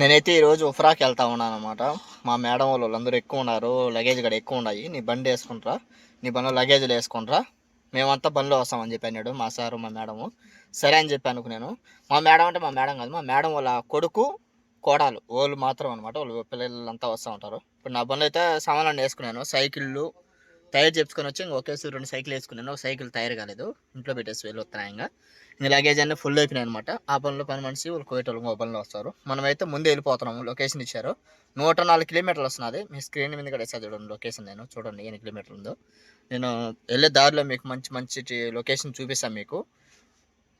నేనైతే ఈరోజు ఉఫ్రాకి వెళ్తా ఉన్నాను అనమాట మా మేడం వాళ్ళు వాళ్ళందరూ ఎక్కువ ఉన్నారు లగేజ్ కూడా ఎక్కువ ఉన్నాయి. నీ బండి వేసుకుంటారా. నీ బండిలో లగేజ్లు వేసుకుంటారా. మేమంతా బండిలో వస్తామని చెప్పి అన్నాడు మా సారు మా మేడము. సరే అని చెప్పి అనుకున్నాను మా మేడం అంటే మా మేడం కాదు మా మేడం వాళ్ళ కొడుకు కోడలు. వాళ్ళు మాత్రం అనమాట వాళ్ళు పిల్లలంతా వస్తూ ఉంటారు. ఇప్పుడు నా బండ్లు అయితే సామాన్లు వేసుకున్నాను. సైకిళ్ళు టైర్ చెప్పుకొని వచ్చి ఇంకా ఒకేసారి రెండు సైకిల్ వేసుకున్నాను. ఒక సైకిల్ టైర్ కాలేదు. ఇంట్లో పెట్టేసి వెళ్ళి ఇంకా. ఇంకా లగేజ్ అన్నీ ఫుల్ అయిపోయినాయి అనమాట ఆ పనిలో పని మనిషి వాళ్ళు కోయటోళ్ళు ఇంకో పనిలో వస్తారు. మనమైతే ముందే వెళ్ళిపోతున్నాము. లొకేషన్ ఇచ్చారు. నూట నాలుగు కిలోమీటర్లు వస్తున్నది మీ స్క్రీన్ మీద కూడా వేసాను చూడండి లొకేషన్ నేను. చూడండి ఎన్ని కిలోమీటర్లు ఉందో. నేను వెళ్ళే దారిలో మీకు మంచి మంచి లొకేషన్ చూపిస్తాను మీకు.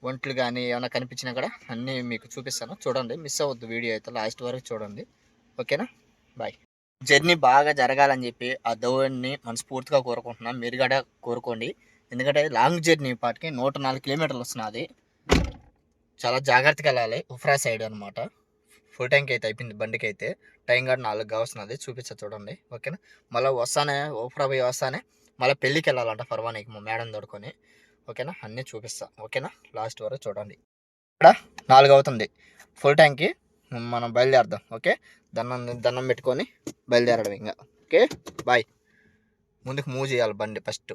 ఒంట్లు కానీ ఏమైనా కనిపించినా కూడా అన్నీ మీకు చూపిస్తాను. చూడండి మిస్ అవ్వద్దు వీడియో అయితే. లాస్ట్ వరకు చూడండి. ఓకేనా? బాయ్. జర్నీ బాగా జరగాలని చెప్పి ఆ దేవుడిని మనస్ఫూర్తిగా కోరుకుంటున్నాం. మీరు కూడా కోరుకోండి. ఎందుకంటే లాంగ్ జర్నీ పాటికి నూట నాలుగు కిలోమీటర్లు వస్తున్నది చాలా జాగ్రత్తగా వెళ్ళాలి. ఉఫ్రా సైడ్ అనమాట ఫుల్ ట్యాంక్ అయితే అయిపోయింది బండికి అయితే. టైం కూడా నాలుగుగా వస్తున్నది చూపించా చూడండి. ఓకేనా? మళ్ళీ వస్తానే ఉఫ్రా పోయి వస్తానే మళ్ళీ పెళ్ళికి వెళ్ళాలంట పర్వానికి మా మేడం తోడుకొని. ఓకేనా? అన్నీ చూపిస్తా. ఓకేనా? లాస్ట్ వరకు చూడండి. ఇక్కడ నాలుగు అవుతుంది. ఫుల్ ట్యాంక్కి మనం బయలుదేరదాం ఓకే? దండం దండం పెట్టుకొని బయలుదేరడం ఇంకా ఓకే? బాయ్. ముందుకు మూవ్ చేయాలి బండి ఫస్ట్.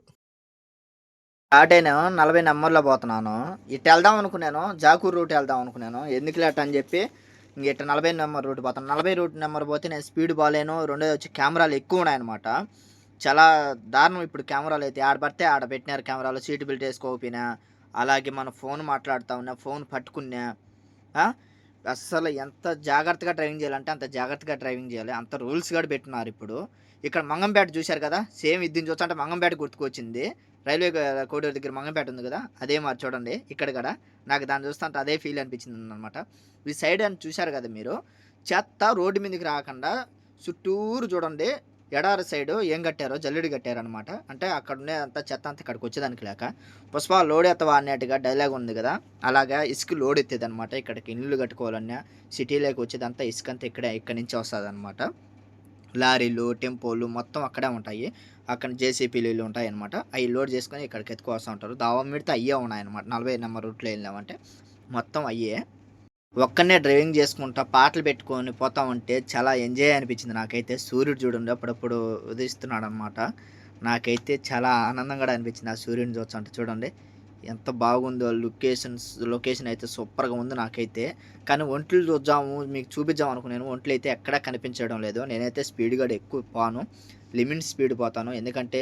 స్టార్ట్ అయినా నలభై నెంబర్లో పోతున్నాను. ఇటు వెళ్దాం అనుకున్నాను జాకూర్ రూట్ వెళ్దాం అనుకున్నాను. ఎందుకు లేట అని చెప్పి ఇంక ఇట్లా నలభై నెంబర్ రూట్ పోతాను. నలభై రూట్ నెంబర్ పోతే నేను స్పీడ్ బాగాలేను రెండోది వచ్చి కెమెరాలు ఎక్కువ ఉన్నాయన్నమాట. చాలా దారుణం ఇప్పుడు కెమెరాలు అయితే. ఆడ పడితే ఆడ పెట్టినారు కెమెరాలు సీట్ బెల్ట్ వేసుకోకపోయినా అలాగే మన ఫోన్ మాట్లాడుతూ ఉన్నా ఫోన్ పట్టుకున్నా అస్సలు ఎంత జాగ్రత్తగా డ్రైవింగ్ చేయాలంటే అంత జాగ్రత్తగా డ్రైవింగ్ చేయాలి. అంత రూల్స్ కూడా పెట్టినారు ఇప్పుడు. ఇక్కడ మంగంపేట చూశారు కదా? సేమ్ ఇది చూస్తుంటే మంగంపేట గుర్తుకొచ్చింది. రైల్వే కోడూరు దగ్గర మంగంపేట ఉంది కదా? అదే మరి చూడండి ఇక్కడ కూడా. నాకు దాన్ని చూస్తుంటే అదే ఫీల్ అనిపించింది అనమాట ఈ సైడ్ అని చూశారు కదా మీరు? చెత్త రోడ్డు మీదకి రాకుండా చుట్టూరు చూడండి. ఎడారి సైడు ఏం కట్టారో జల్లెడు కట్టారనమాట అంటే అక్కడ ఉండే అంత చెత్త అంతా ఇక్కడికి వచ్చేదానికి లేక పుష్ప లోడ్ ఎత్తవా అన్నట్టుగా డైలాగ్ ఉంది కదా. అలాగా ఇసుక లోడ్ ఎత్తేది అనమాట ఇక్కడికి ఇల్లు కట్టుకోవాలన్నా సిటీలోకి వచ్చేదంతా ఇసుక అంతా ఇక్కడే ఇక్కడి నుంచి వస్తుంది అనమాట లారీలు టెంపోలు మొత్తం అక్కడే ఉంటాయి. అక్కడ జేసీపీలు ఉంటాయి అనమాట అవి లోడ్ చేసుకొని ఇక్కడికి ఎత్తుకొస్తూ ఉంటారు. దావా మిడితే అయ్యే ఉన్నాయన్నమాట. నలభై నెంబర్ రూట్లో వెళ్ళినామంటే మొత్తం అయ్యే. ఒక్కనే డ్రైవింగ్ చేసుకుంటా పాటలు పెట్టుకొని పోతా ఉంటే చాలా ఎంజాయ్ అనిపించింది. నాకైతే సూర్యుడు చూడండి అప్పుడప్పుడు ఉదయిస్తున్నాడు అనమాట నాకైతే చాలా ఆనందంగా అనిపించింది ఆ సూర్యుడిని చూస్తుంటే. చూడండి ఎంత బాగుందో లొకేషన్స్ లొకేషన్ అయితే సూపర్గా ఉంది నాకైతే. కానీ ఒంట్లు చూద్దాము మీకు చూపిద్దాం అనుకున్నాను. ఒంట్లు అయితే ఎక్కడా కనిపించడం లేదు. నేనైతే స్పీడ్ కూడా ఎక్కువ పోను. లిమిట్ స్పీడ్ పోతాను. ఎందుకంటే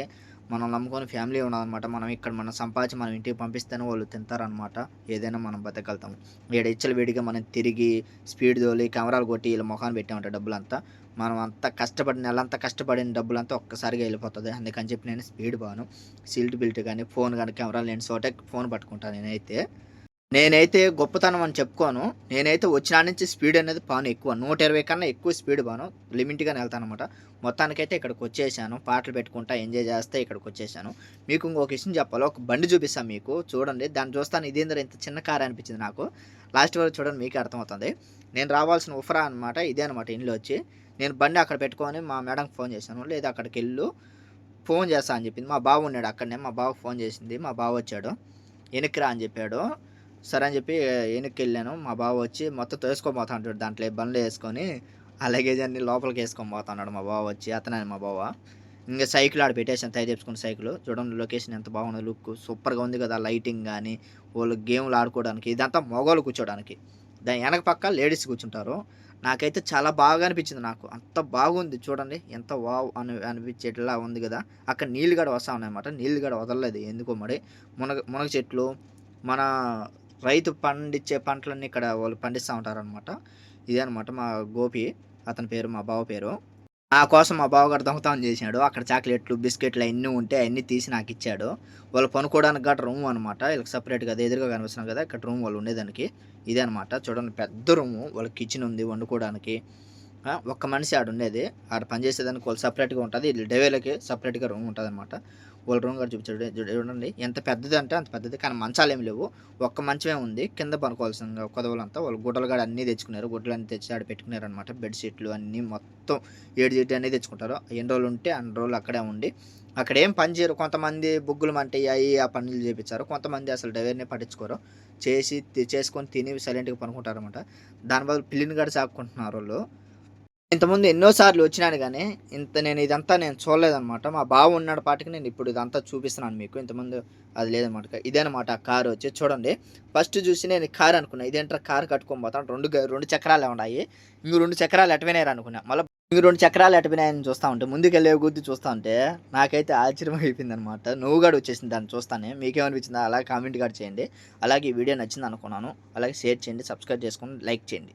మనం నమ్ముకొని ఫ్యామిలీ ఉన్నదన్నమాట మనం ఇక్కడ మనం సంపాదించి మనం ఇంటికి పంపిస్తేనే వాళ్ళు తింటారనమాట ఏదైనా మనం బతకగలుగుతాము ఏడు ఇచ్చలు వేడిగా మనం తిరిగి స్పీడ్ తోలి కెమెరాలు కొట్టి వీళ్ళ ముఖాన్ని పెట్టామంట డబ్బులంతా. మనం అంత కష్టపడి నెలంతా కష్టపడిన డబ్బులంతా ఒక్కసారిగా వెళ్ళిపోతుంది. అందుకని చెప్పి నేను స్పీడ్ బాను. సీల్ట్ బిల్ట్ కానీ ఫోన్ కానీ కెమెరాలు నేను చోటే ఫోన్ పట్టుకుంటాను నేనైతే. నేనైతే గొప్పతనం అని చెప్పుకోను. నేనైతే వచ్చిన నుంచి స్పీడ్ అనేది పాను ఎక్కువ. నూట ఇరవై కన్నా ఎక్కువ స్పీడ్ పాను లిమిట్గానే వెళ్తాను అనమాట మొత్తానికైతే ఇక్కడికి వచ్చేసాను. పాటలు పెట్టుకుంటా ఎంజాయ్ చేస్తే ఇక్కడికి వచ్చేసాను. మీకు ఇంకొక విషయం చెప్పాలి. ఒక బండి చూపిస్తాను మీకు. చూడండి. దాన్ని చూస్తాను. ఇదేంద్ర ఇంత చిన్న కార్ అనిపించింది నాకు. లాస్ట్ వరకు చూడండి మీకు అర్థమవుతుంది. నేను రావాల్సిన ఉఫరా అనమాట ఇదే అనమాట ఇంట్లో వచ్చి. నేను బండి అక్కడ పెట్టుకొని మా మేడంకి ఫోన్ చేశాను. లేదా అక్కడికి వెళ్ళు. ఫోన్ చేస్తా అని చెప్పింది. మా బావ ఉన్నాడు అక్కడనే. మా బావ ఫోన్ చేసింది. మా బావ వచ్చాడు. వెనక్కి రా అని చెప్పాడు. సరే అని చెప్పి వెనక్కి వెళ్ళాను మా బావ వచ్చి మొత్తం తోసుకోబోతా అంటాడు. దాంట్లో బండ్లు వేసుకొని ఆ లగేజ్ అన్ని లోపలికి వేసుకొని పోతున్నాడు మా బావ వచ్చి అతనే మా బావ. ఇంకా సైకిల్ ఆడ పెట్టేసాను తయారు చేసుకున్న సైకిల్. చూడండి లొకేషన్ ఎంత బాగుంది లుక్ సూపర్గా ఉంది కదా లైటింగ్ కానీ వాళ్ళు గేమ్లు ఆడుకోవడానికి ఇదంతా మగవాళ్ళు కూర్చోడానికి దాని వెనక పక్క లేడీస్ కూర్చుంటారు. నాకైతే చాలా బాగా అనిపించింది నాకు. అంత బాగుంది చూడండి ఎంత వావ్ అని అనిపించేట్లా ఉంది కదా. అక్కడ నీళ్ళు కూడా వస్తా ఉన్నాయన్నమాట. నీళ్ళు కూడా వదలలేదు. ఎందుకో మరి మునగ మునగ చెట్లు మన రైతు పండించే పంటలన్నీ ఇక్కడ వాళ్ళు పండిస్తూ ఉంటారనమాట ఇదే అనమాట మా గోపి అతని పేరు మా బావ పేరు. నా కోసం మా బావగారు దొంగతనం చేసినాడు. అక్కడ చాక్లెట్లు బిస్కెట్లు అన్నీ ఉంటే అన్నీ తీసి నాకు ఇచ్చాడు. వాళ్ళు పనుకోవడానికి గట్రా రూమ్ అనమాట వీళ్ళకి సపరేట్గా అది ఎదురుగా కనిపిస్తున్నాం కదా ఇక్కడ రూమ్ వాళ్ళు ఉండేదానికి. ఇదే అనమాట చూడండి పెద్ద రూము. వాళ్ళ కిచెన్ ఉంది వండుకోవడానికి. ఒక్క మనిషి ఆడ ఉండేది. ఆడ పనిచేసేదానికి వాళ్ళు సపరేట్గా ఉంటుంది. వీళ్ళు డెవేలకి సపరేట్గా రూమ్ ఉంటుంది అనమాట వాళ్ళ రూమ్ కూడా చూపించాడు. చూడండి ఎంత పెద్దది అంటే అంత పెద్దది. కానీ మంచాలు ఏమి లేవు. ఒక్క మంచమే ఉంది. కింద పనుకోవాల్సిన కొదవలంతా వాళ్ళు గుడ్డలు కూడా అన్నీ తెచ్చుకున్నారు. గుడ్డలు అన్నీ తెచ్చి ఆడ పెట్టుకున్నారు అనమాట బెడ్షీట్లు అన్నీ మొత్తం ఏడు జీట్లు అన్నీ తెచ్చుకుంటారు. ఎన్ని రోజులు ఉంటే అన్ని రోజులు అక్కడే ఉండి అక్కడ ఏం పని చేయరు. కొంతమంది బుగ్గులు మంటాయి ఆ పనులు చేపించారు. కొంతమంది అసలు డైవర్ని పట్టించుకోరు. చేసి చేసుకొని తిని సైలెంట్గా పనుకుంటారు అనమాట దాని బదులు పిల్లిని కూడా సాపుకుంటున్నారు వాళ్ళు. ఇంతకుముందు ఎన్నోసార్లు వచ్చినాను కానీ ఇంత నేను ఇదంతా నేను చూడలేదన్నమాట. మా బావ ఉన్నాడు పాటికి నేను ఇప్పుడు ఇదంతా చూపిస్తున్నాను మీకు. ఇంతకుముందు అది లేదన్నమాట. ఇదేనమాట ఆ కారు వచ్చి చూడండి. ఫస్ట్ చూసి నేను కారు అనుకున్నా. ఇదేంటారా కారు కట్టుకొని పోతాను. రెండు రెండు చక్రాలు ఉన్నాయి. ఇంక రెండు చక్రాలు ఎటవినారు అనుకున్నా. మళ్ళీ ఇంక రెండు చక్రాలు ఎటవినాయని చూస్తా ఉంటే ముందుకెళ్ళే గుద్ది చూస్తూ ఉంటే నాకైతే ఆశ్చర్యం అయిపోయింది అనమాట నువ్వు కూడా వచ్చేసింది దాన్ని చూస్తానే. మీకేమనిపించిందా? అలాగే కామెంట్ కూడా చేయండి. అలాగే ఈ వీడియో నచ్చింది అనుకున్నాను. అలాగే షేర్ చేయండి. సబ్స్క్రైబ్ చేసుకొని లైక్ చేయండి.